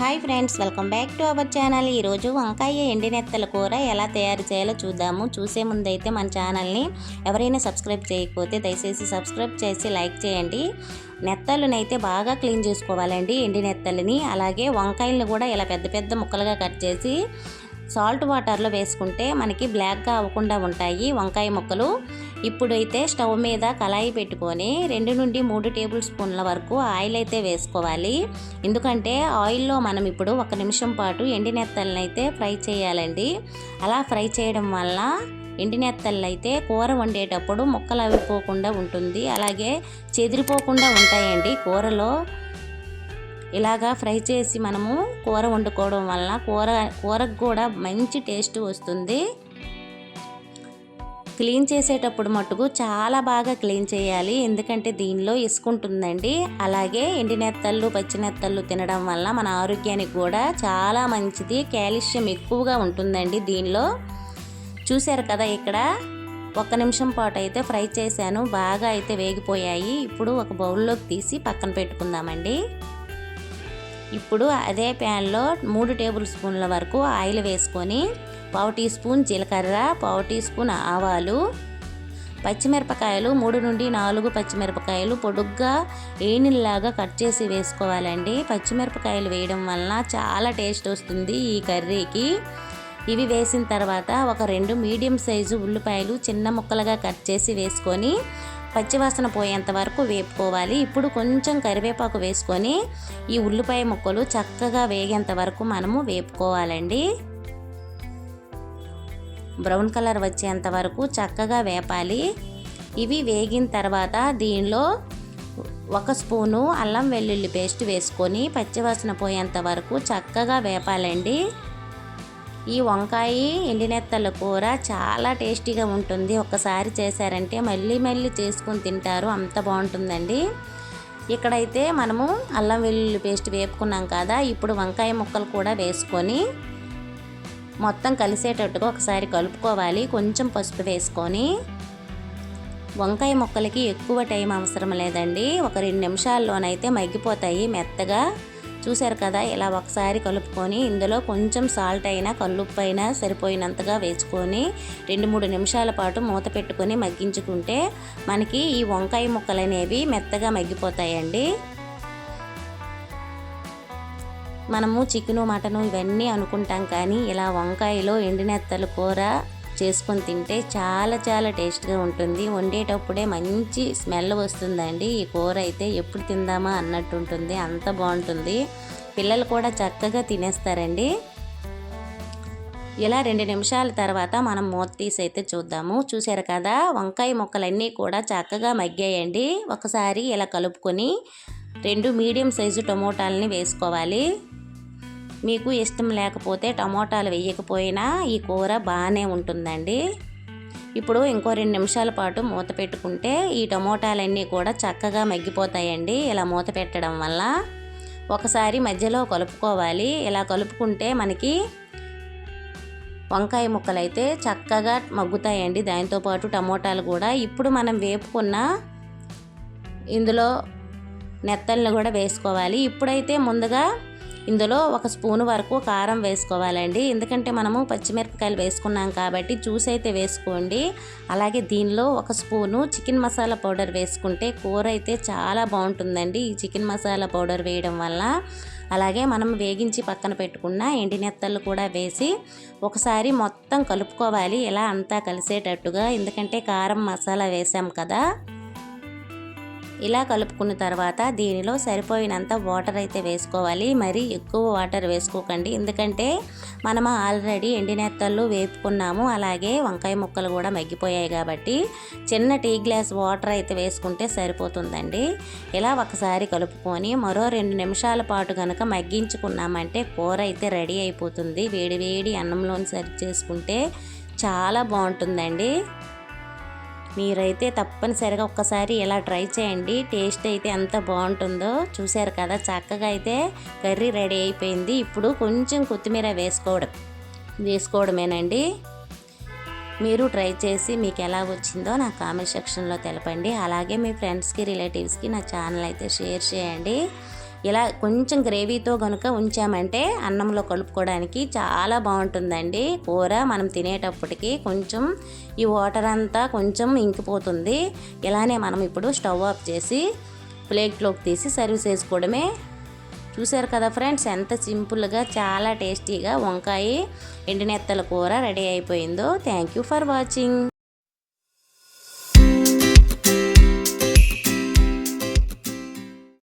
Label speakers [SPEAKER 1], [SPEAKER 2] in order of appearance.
[SPEAKER 1] Hi friends welcome back to our channel. ఈరోజు వంకాయ ఎండినెత్తల కూర ఎలా తయారు చేయాలో చూద్దాము. చూసే ముందైతే మన ఛానల్ని ఎవరైనా సబ్స్క్రైబ్ చేయకపోతే దయచేసి సబ్స్క్రైబ్ చేసి లైక్ చేయండి. నెత్తళ్ళనైతే బాగా క్లీన్ చేసుకోవాలండి ఎండి నెత్తలని. అలాగే వంకాయలను కూడా ఇలా పెద్ద పెద్ద ముక్కలుగా కట్ చేసి సాల్ట్ వాటర్లో వేసుకుంటే మనకి బ్లాక్గా అవ్వకుండా ఉంటాయి వంకాయ ముక్కలు. ఇప్పుడైతే స్టవ్ మీద కళాయి పెట్టుకొని రెండు నుండి మూడు టేబుల్ స్పూన్ల వరకు ఆయిల్ అయితే వేసుకోవాలి. ఎందుకంటే ఆయిల్లో మనం ఇప్పుడు ఒక నిమిషం పాటు ఎండినెత్తలను అయితే ఫ్రై చేయాలండి. అలా ఫ్రై చేయడం వల్ల ఎండినెత్తళ్ళు అయితే కూర వండేటప్పుడు ముక్కలు అవిపోకుండా ఉంటుంది. అలాగే చెదిరిపోకుండా ఉంటాయండి కూరలో. ఇలాగా ఫ్రై చేసి మనము కూర వండుకోవడం వల్ల కూర కూరకు కూడా మంచి టేస్ట్ వస్తుంది. క్లీన్ చేసేటప్పుడు మట్టుకు చాలా బాగా క్లీన్ చేయాలి. ఎందుకంటే దీనిలో ఇసుకుంటుందండి అలాగే ఎండినెత్తళ్ళు పచ్చినెత్తళ్ళు తినడం వల్ల మన ఆరోగ్యానికి కూడా చాలా మంచిది. కాల్షియం ఎక్కువగా ఉంటుందండి దీనిలో. చూశారు కదా ఇక్కడ? ఒక్క నిమిషం పాటు అయితే ఫ్రై చేశాను. బాగా అయితే వేగిపోయాయి. ఇప్పుడు ఒక బౌల్లోకి తీసి పక్కన పెట్టుకుందామండి. ఇప్పుడు అదే ప్యాన్లో మూడు టేబుల్ స్పూన్ల వరకు ఆయిల్ వేసుకొని పావు టీ స్పూన్ జీలకర్ర పావు టీ స్పూన్ ఆవాలు పచ్చిమిరపకాయలు మూడు నుండి నాలుగు పచ్చిమిరపకాయలు పొడుగ్గా ఏనిల్లాగా కట్ చేసి వేసుకోవాలండి. పచ్చిమిరపకాయలు వేయడం వలన చాలా టేస్ట్ వస్తుంది ఈ కర్రీకి. ఇవి వేసిన తర్వాత ఒక రెండు మీడియం సైజు ఉల్లిపాయలు చిన్న ముక్కలుగా కట్ చేసి వేసుకొని పచ్చివాసన పోయేంత వరకు వేపుకోవాలి. ఇప్పుడు కొంచెం కరివేపాకు వేసుకొని ఈ ఉల్లిపాయ ముక్కలు చక్కగా వేగేంత వరకు మనము వేపుకోవాలండి. బ్రౌన్ కలర్ వచ్చేంత వరకు చక్కగా వేపాలి. ఇవి వేగిన తర్వాత దీనిలో ఒక స్పూను అల్లం వెల్లుల్లి పేస్ట్ వేసుకొని పచ్చివాసన పోయేంత వరకు చక్కగా వేపాలండి. ఈ వంకాయ ఎండినెత్తల కూర చాలా టేస్టీగా ఉంటుంది. ఒక్కసారి చేశారంటే మళ్ళీ మళ్ళీ చేసుకొని తింటారు. అంత బాగుంటుందండి. ఇక్కడైతే మనము అల్లం వెల్లుల్లి పేస్ట్ వేపుకున్నాం కదా ఇప్పుడు వంకాయ ముక్కలు కూడా వేసుకొని మొత్తం కలిసేటట్టుగా ఒకసారి కలుపుకోవాలి. కొంచెం పసుపు వేసుకొని వంకాయ ముక్కలకి ఎక్కువ టైం అవసరం లేదండి. ఒక రెండు నిమిషాల్లోనైతే మగ్గిపోతాయి మెత్తగా. చూశారు కదా ఇలా ఒకసారి కలుపుకొని ఇందులో కొంచెం సాల్ట్ అయినా కల్లుప్పు అయినా సరిపోయినంతగా వేసుకొని రెండు మూడు నిమిషాల పాటు మూత పెట్టుకొని మగ్గించుకుంటే మనకి ఈ వంకాయ ముక్కలు అనేవి మెత్తగా మగ్గిపోతాయండి. మనము చికెను మటను ఇవన్నీ అనుకుంటాం కానీ ఇలా వంకాయలో ఎండినెత్తల కూర చేసుకొని తింటే చాలా చాలా టేస్ట్గా ఉంటుంది. వండేటప్పుడే మంచి స్మెల్ వస్తుందండి. ఈ కూర అయితే ఎప్పుడు తిందామా అన్నట్టు ఉంటుంది. అంత బాగుంటుంది. పిల్లలు కూడా చక్కగా తినేస్తారండి. ఇలా రెండు నిమిషాల తర్వాత మనం మూత తీసి అయితే చూద్దాము. చూసారు కదా వంకాయ ముక్కలన్నీ కూడా చక్కగా మగ్గాయండి. ఒకసారి ఇలా కలుపుకొని రెండు మీడియం సైజు టమోటాలని వేసుకోవాలి. మీకు ఇష్టం లేకపోతే టమోటాలు వేయకపోయినా ఈ కూర బాగానే ఉంటుందండి. ఇప్పుడు ఇంకో రెండు నిమిషాల పాటు మూత పెట్టుకుంటే ఈ టమోటాలన్నీ కూడా చక్కగా మగ్గిపోతాయండి. ఇలా మూత పెట్టడం వల్ల ఒకసారి మధ్యలో కలుపుకోవాలి. ఇలా కలుపుకుంటే మనకి వంకాయ ముక్కలు అయితే చక్కగా మగ్గుతాయండి. దాంతోపాటు టమోటాలు కూడా ఇప్పుడు మనం వేపుకున్న ఇందులో నెత్తలను కూడా వేసుకోవాలి. ఇప్పుడైతే ముందుగా ఇందులో ఒక స్పూన్ వరకు కారం వేసుకోవాలండి. ఎందుకంటే మనము పచ్చిమిరపకాయలు వేసుకున్నాం కాబట్టి జ్యూస్ అయితే వేసుకోండి. అలాగే దీనిలో ఒక స్పూను చికెన్ మసాలా పౌడర్ వేసుకుంటే కూర అయితే చాలా బాగుంటుందండి ఈ చికెన్ మసాలా పౌడర్ వేయడం వల్ల. అలాగే మనం వేగించి పక్కన పెట్టుకున్న ఎండినెత్తలు కూడా వేసి ఒకసారి మొత్తం కలుపుకోవాలి. ఇలా అంతా కలిసేటట్టుగా. ఎందుకంటే కారం మసాలా వేసాం కదా. ఇలా కలుపుకున్న తర్వాత దీనిలో సరిపోయినంత వాటర్ అయితే వేసుకోవాలి. మరి ఎక్కువ వాటర్ వేసుకోకండి. ఎందుకంటే మనం ఆల్రెడీ ఎండినెత్తళ్ళు వేపుకున్నాము. అలాగే వంకాయ ముక్కలు కూడా మగ్గిపోయాయి కాబట్టి చిన్న టీ గ్లాస్ వాటర్ అయితే వేసుకుంటే సరిపోతుందండి. ఇలా ఒకసారి కలుపుకొని మరో రెండు నిమిషాల పాటు కనుక మగ్గించుకున్నామంటే కూర అయితే రెడీ అయిపోతుంది. వేడి వేడి అన్నంలోని సర్వ్ చేసుకుంటే చాలా బాగుంటుందండి. మీరైతే తప్పనిసరిగా ఒక్కసారి ఇలా ట్రై చేయండి. టేస్ట్ అయితే ఎంత బాగుంటుందో చూశారు కదా చక్కగా అయితే కర్రీ రెడీ అయిపోయింది. ఇప్పుడు కొంచెం కొత్తిమీర వేసుకోవడం వేసుకోవడమేనండి. మీరు ట్రై చేసి మీకు ఎలా వచ్చిందో నా కామెంట్ సెక్షన్లో తెలపండి. అలాగే మీ ఫ్రెండ్స్కి రిలేటివ్స్కి నా ఛానల్ అయితే షేర్ చేయండి. ఇలా కొంచెం గ్రేవీతో కనుక ఉంచామంటే అన్నంలో కలుపుకోవడానికి చాలా బాగుంటుందండి. కూర మనం తినేటప్పటికి కొంచెం ఈ వాటర్ అంతా కొంచెం ఇంకిపోతుంది. ఇలానే మనం ఇప్పుడు స్టవ్ ఆఫ్ చేసి ప్లేట్లోకి తీసి సర్వ్ చేసుకోవడమే. చూసారు కదా ఫ్రెండ్స్ ఎంత సింపుల్గా చాలా టేస్టీగా వంకాయ ఎండినెత్తల కూర రెడీ అయిపోయిందో. Thank you for watching.